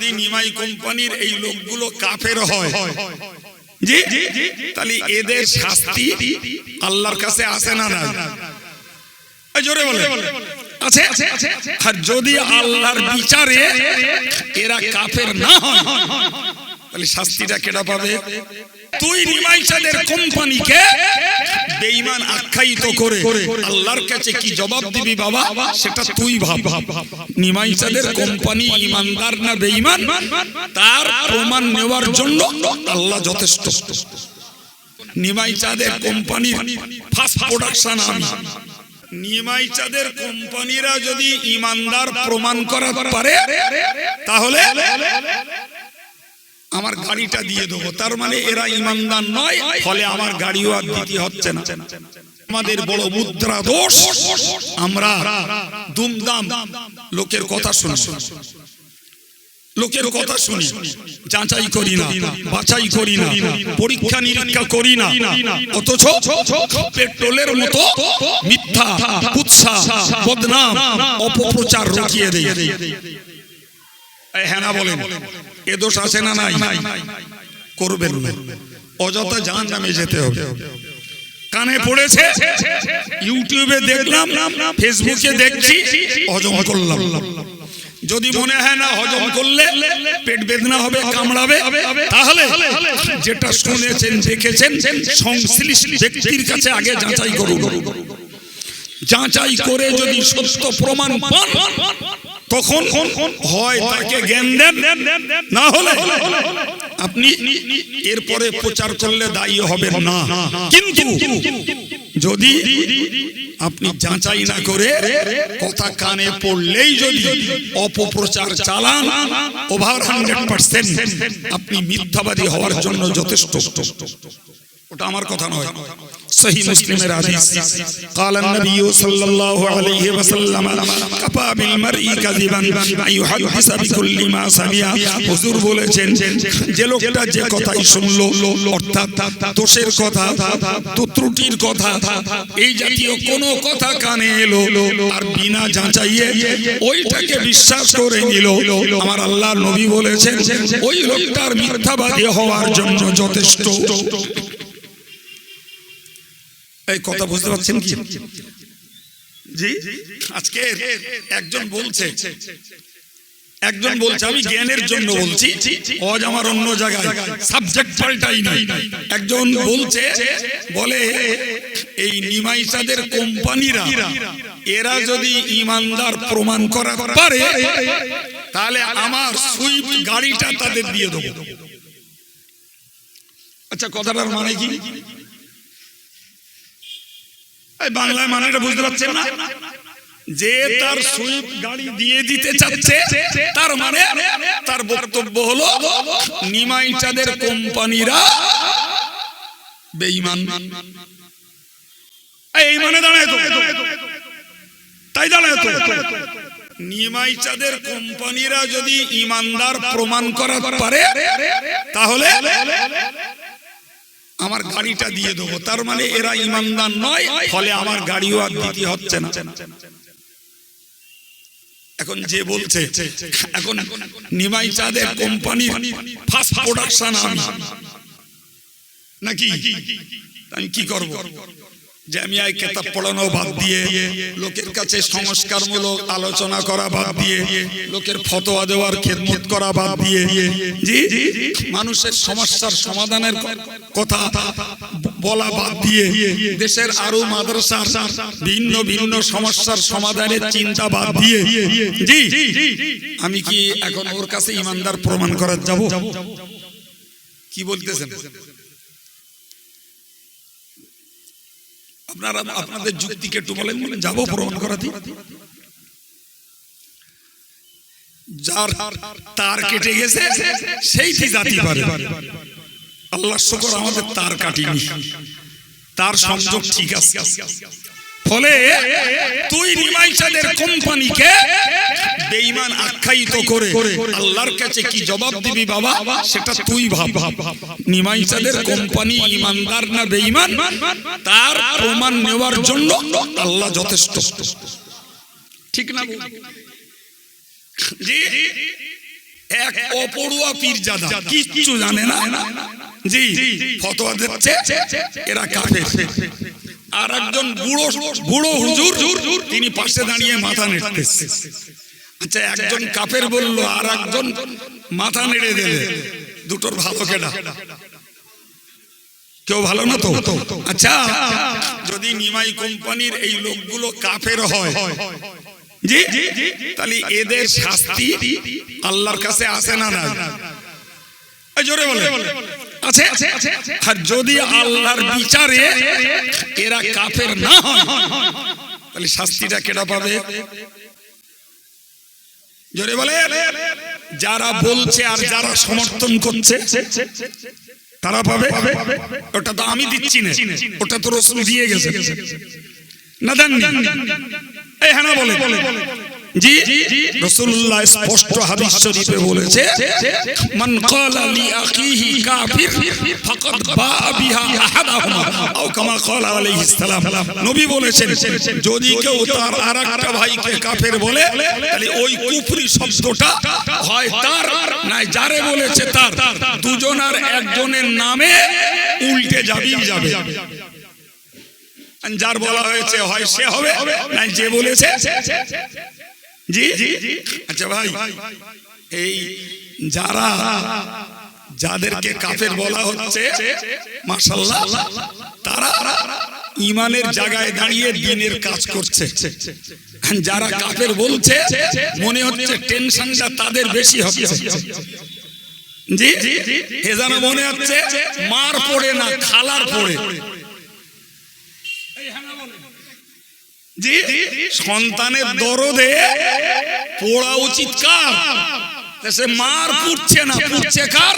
যদি নিমাই কোম্পানির এই লোকগুলো কাফের হয় জি তাহলে এদের শাস্তি আল্লাহর কাছে আসে না না জোরে বলে আছে? আর যদি আল্লাহর বিচারে এরা কাফের না হয় তাহলে শাস্তিটা কেটা পাবে? তুই নিমাইশাদের কোম্পানিকে বেঈমান আখ্যায়িত করে আল্লাহর কাছে কি জবাব দিবি বাবা? সেটা তুই ভাব। নিমাইশাদের কোম্পানি ইমানদার না বেঈমান? তার প্রমাণ নেওয়ার জন্য আল্লাহ যথেষ্ট। নিমাই চাঁদের কোম্পানির ফার্স্ট প্রোডাকশন আমি। নিমাই চাঁদের কোম্পানিরা যদি ইমানদার প্রমাণ করা পারে, তাহলে আমার গাড়িটা দিয়ে দেবো। তার মানে এরা ইমানদার নয়, ফলে আমার গাড়িও আর দিতে হচ্ছে না। আমাদের বড় মুদ্রা দোষ, আমরা দুমদাম। লোকের কথা শুনি। লোকের কথা শুনি। যাচাই করি না, বাছাই করি না, পরীক্ষা নিরীক্ষা করি না। অথচ পেট্রোলের মতো মিথ্যা, কুৎসা, বদনাম, অপপ্রচার রকিয়ে দেয় হ্যাঁ না বলেন। এ দোষ আছে না নাই? করবেন না। অযথা জাহান নামে যেতে হবে। কানে পড়েছে? ইউটিউবে দেখলাম ফেসবুকে দেখছি হজম করলাম। যদি মনে হয় না হজম করলে পেট বেদনা হবে কামড়াবে। তাহলে যেটা শুনেছেন দেখেছেন সংশ্লিষ্ট ব্যক্তির কাছে আগে যাচাই করুন। যাচাই করে যদি সত্য প্রমাণ পান তখন হয় তাকে জ্ঞান দেন। না হলে আপনি এরপরে প্রচার করলে দায়ী হবেন না। কিন্তু যদি আপনি যাচাই না করে কথা কানে পড়লেই যদি অপপ্রচার চালান ওভার হান্ড্রেড পার্সেন্ট আপনি মিথ্যাবাদী হওয়ার জন্য যথেষ্ট। ওটা আমার কথা নয় সহি মুসলিমের হাদিস قال النبي صلى الله عليه وسلم كفى بالمرء كذبا ان يحدث بكل ما سمع হুজুর বলেছেন যে লোকটা যে কথাই শুনলো অর্থাৎ দোষের কথা তো ত্রুটির কথা এই জাতীয় কোন কথা কানে এলো আর বিনা যাচাইয়ে ওইটাকে বিশ্বাস করে নিল আমার আল্লাহ নবী বলেছেন ওই লোকটার মিথ্যাবাদী হওয়ার জন্য যথেষ্ট এই কথা বুঝতে পারছেন কি? জি? আজকে একজন বলছে একজন বলছে, আমি জ্ঞানের জন্য বলছি অজ আমার অন্য জায়গায় সাবজেক্ট পাল্টাই নাই। একজন বলছে, বলে, এই নিমাইসাদের কোম্পানিরা, এরা যদি ইমানদার প্রমাণ করা পারে, তাহলে আমার সুইফট গাড়িটা তাদের দিয়ে দেবো। আচ্ছা কথাটার মানে কি? বাংলায় মানেটা বুঝতে পারছেন না? যে তার সুইপ গাড়ি দিয়ে দিতে চাচ্ছে, তার মানে তার বক্তব্য হলো নিমাইচাদের কোম্পানিরা বেঈমান। এই মানে দাঁড়ায় তাই দাঁড়ায় তো। নিমাইচাদের কোম্পানিরা যদি ইমানদার প্রমাণ করা পারে, তাহলে আমার গাড়িটা দিয়ে দেবো। তার মানে এরা ইমানদার নয়, ফলে আমার গাড়িও আর দিতে হচ্ছে না। এখন যে বলছে, এখন নিমাই চাঁদের কোম্পানি ফার্স্ট প্রোডাকশন নাকি? আমি কি করব? যে আমি এই কেতাব পড়ানো বাদ দিয়ে লোকের কাছে সংস্কারমূলক আলোচনা করা বাদ দিয়ে লোকের ফতোয়া দেওয়ার খেদমত করা বাদ দিয়ে জি মানুষের সমস্যার সমাধানের কথা বলা বাদ দিয়ে দেশের আরও মাদ্রাসার ভিন্ন ভিন্ন সমস্যার সমাধানের চিন্তা বাদ দিয়ে জি আমি কি এখন ওর কাছে ইমানদার প্রমাণ করার যাব কি বলতেছেন আপনারা আপনাদের যুক্তিকে একটু বলেন, যাব প্রমাণ করাতে। যার তার কেটে গেছে, সেইটি জাতি পারে। আল্লাহ শুকর আমাদের তার কাটিনি। তার সংযোগ ঠিক আছে। ফলে তুই রিমাইসাদের কোম্পানিকে বেঈমান আখ্যায়িত করে আল্লাহর কাছে কি জবাব দিবি বাবা? সেটা তুই ভাব। নিমাইসাদের কোম্পানি ইমানদার না বেঈমান? তার প্রমাণ নেওয়ার জন্য আল্লাহ যথেষ্ট। ঠিক না জি এক অপড়ুয়া পীরজাদা কিচ্ছু জানে না। জি ফতোয়া দিচ্ছে এরা কাফের। আর একজন বুড়ো বুড়ো হুজুর তিনি পাশে দাঁড়িয়ে মাথা নেড়তেছে। আচ্ছা একজন কাফের বলল আর একজন মাথা নেড়ে দিলে। দুটোর ভালো কেডা? কেউ ভালো না তো? আচ্ছা যদি নিমাই কোম্পানির এই লোকগুলো কাফের হয়, জি, তাহলে এদের শাস্তি আল্লাহর কাছে আসে না না জোরে বলে আছে? আর যদি আল্লাহর বিচারে এরা কাফের না হয়, তাহলে শাস্তিটা কেটা পাবে? জোরে বলে যারা বলছে আর যারা সমর্থন করছে, তারা পাবে। ওটা তো আমি দিচ্ছি না। ওটা তো রসুল দিয়ে গেছে। না দেন এই হ্যাঁ বলে। জি রাসূলুল্লাহ স্পষ্ট হাদিস শরীফে বলেছে মান ক্বালা লি আখিহি কাফির ফাকাদ বা বিহা আহাদাহুমা। আও কামা ক্বালা আলাইহিস সালাম। নবী বলেছেন যদি কেউ তার আরেকটা ভাইকে কাফের বলে তাহলে ওই কুফরি শব্দটা হয় তার না যারে বলেছে তার। দুজনার একজনের নামে উল্টে যাবি যাবে। যার বলা হয়েছে হয় সে হবে না যে বলেছে জি আচ্ছা ভাই এই যারা যাদেরকে কাফের বলা হচ্ছে মাশাল্লাহ তারা ইমানের জায়গায় দাঁড়িয়ে দিনের কাজ করছে। যারা কাফের বলছে মনে হচ্ছে টেনশনটা তাদের বেশি হচ্ছে জি। এ যেন মনে হচ্ছে মার পড়ে না খালার পড়ে। জি সন্তানের দরদে পড়া উচিত কার সে মার পুড়ছে না, পুড়ছে কার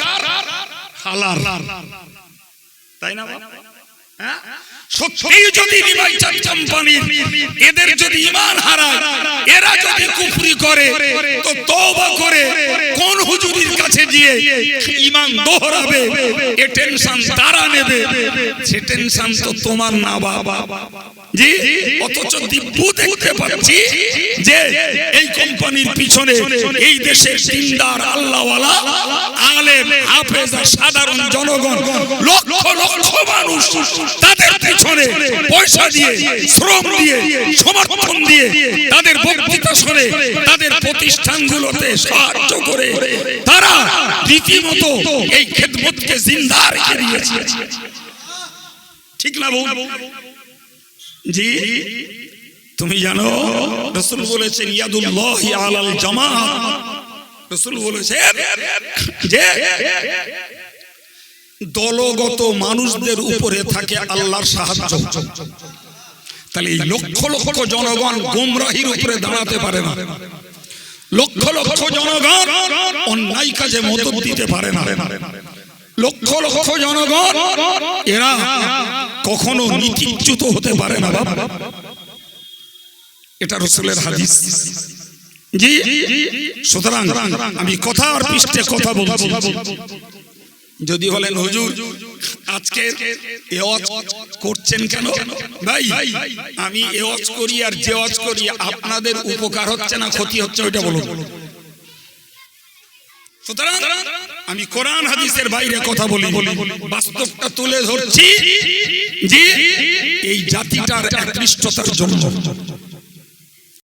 তাই না? হ্যাঁ? যদি এদের যদি ইমান হারায়, এরা যদি কুফরি করে, তো করে, কোন হুজুরির কাছে গিয়ে ইমান দোহরাবে? এ টেনশন তারা নেবে। সে টেনশন তো তোমার না বাবা। জি, অথচ দিব্যু দেখতে পাচ্ছি যে এই কোম্পানির পিছনে এই দেশের দিনদার আল্লাহওয়ালা, আলেম, হাফেজ সাধারণ জনগণ, লক্ষ লক্ষ মানুষ তাদের পিছনে পয়সা দিয়ে, শ্রম দিয়ে, সমর্থন দিয়ে তাদের বক্তৃতা শুনে তাদের প্রতিষ্ঠানগুলোতে সাহায্য করে। তারা রীতিমতো এই খেদমতকে জিন্দা রেখে দিয়েছে। ঠিক না বউ? জি, তুমি জানো, রসুল বলেছেন, ইয়াদুল্লাহি আলাল জামাত রসুল বলেছেন, যে দলগত মানুষদের উপরে থাকে আল্লাহর সাহায্য। তাহলে এই লক্ষ লক্ষ জনগণ গোমরাহির উপরে দাঁড়াতে পারে না। লক্ষ লক্ষ জনগণ অন্যায় কাজে মত দিতে পারে না। লক্ষ লক্ষ জনগণ, এরা কখনো নীতিচ্যুত হতে পারে না বাবা এটা রসুলের হাদিস। জি সুতরাং আমি কথা আর পৃষ্ঠে কথা বলছি। যদি বলেন হুজুর, আজকে এওয়াজ করছেন কেন? ভাই, আমি এওয়াজ করি আর যে ওয়াজ করি, আপনাদের উপকার হচ্ছে না, ক্ষতি হচ্ছে, ওইটা বলুন। আমি কোরআন হাদিসের বাইরে কথা বলি। বাস্তবটা তুলে ধরছি এই জাতিটার একনিষ্ঠতার জন্য।